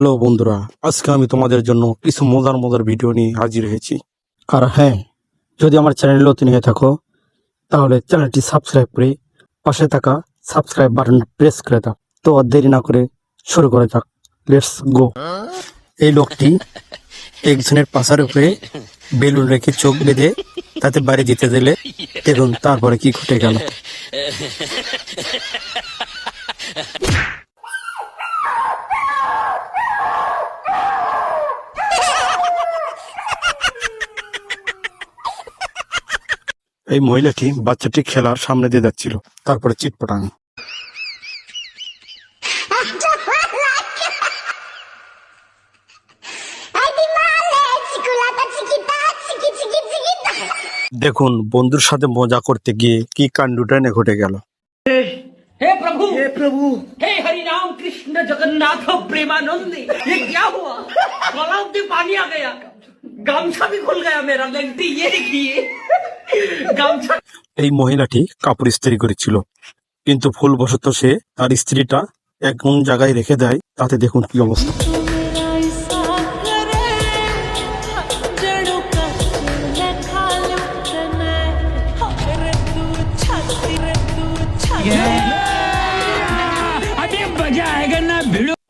Hello বন্ধুরা, আজকে আমি তোমাদের জন্য কিছু মজার মজার ভিডিও নিয়ে হাজির হয়েছি। আর হ্যাঁ যদি আমার চ্যানেল নতুন হয়ে থাকো, তাহলে চ্যানেলটি সাবস্ক্রাইব করে পাশে থাকা সাবস্ক্রাইব বাটন প্রেস করে দাও। তো দেরি না করে শুরু করে যাক। লেটস গো এই লোকটি একজনের পাশার উপরে বেলুন রেখে চোখ বেঁধে তাতে বাইরে যেতে দিলে দেখুন তারপরে কি ঘটে গেল? এই মহিলাটি বাচ্চাটি খেলার সামনে দিয়ে যাচ্ছিল তারপরে চিটপটাং দেখুন বন্ধুর সাথে মজা করতে গিয়ে কি কাণ্ডটা নে ঘটে গেল हे प्रभु हे प्रभु हे हरि राम कृष्ण जगन्नाथ प्रेमानंद ये क्या हुआ तालाब में पानी आ गया गामछा भी खुल गया मेरा लेंटी ये देखिए गामछा এই মহিলাটি কাপড় ইস্ত্রি করেছিল। কিন্তু ভুলবশত সে তার স্ত্রীটা এমন জায়গায় রেখে দেয়। তাতে দেখুন কি অবস্থা।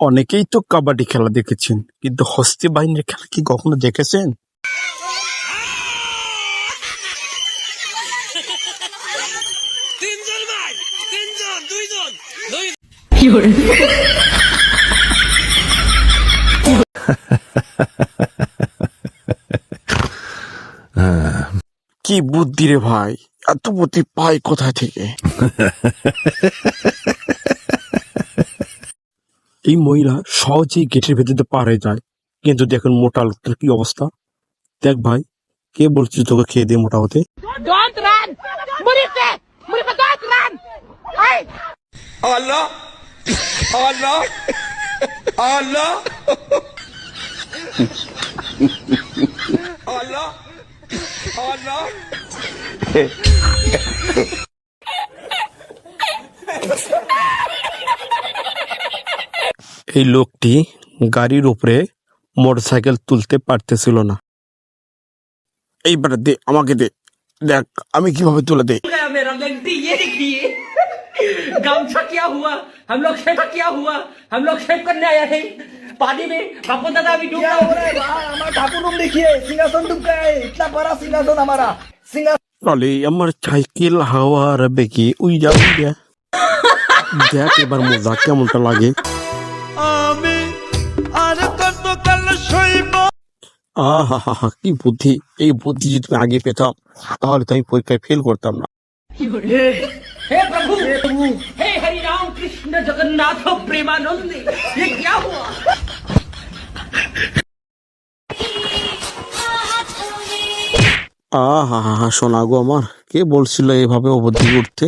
অনেকেই তো কাবাডি খেলা দেখেছেন, কিন্তু হস্তি বাহিনীর খেলা কি কখনো দেখেছেন? কি বুদ্ধি রে ভাই? এত বুদ্ধি পাই কোথা থেকে? এই মহিলা সহজেই গেটের ভেতরে পার হয়ে যায়। কিন্তু দেখুন মোটা লোকটার কি অবস্থা। দেখ ভাই কে বলছিস তোকে খেয়ে দিয়ে মোটা হতে? এই! লোকটি গাড়ির উপরে মোটরসাইকেল তুলতে পারতেছিল না। এইবার দে আমাকে দে। দেখ আমি কীভাবে তুলে দে खुल गया मेरा लेंटी ये देखिए गामछा क्या हुआ हम लोग शेप क्या हुआ हम लोग शेप करने आया है पानी में बापू दादा अभी डूबा क्या हो रहा है भाई हमारा ठाकुर रूम देखिए सिंहासन डूब गया है इतना बड़ा सिंहासन हमारा सिंहासन আরে আমার সাইকেল হাওয়ার বেগে উই যা উই যা দেখ এবার মজা কেমনটা লাগে আহা হা হা কি বুদ্ধি এই বুদ্ধি যদি আমি আগে পেতাম তাহলে তো আমি পরীক্ষায় ফেল করতাম না हे प्रभु हे प्रभु हे हरि राम कृष्ण जगन्नाथ प्रेमानंद ये क्या हुआ আহা হা হা শোনা গো আমার কে বলছিল এভাবে অবধি উঠতে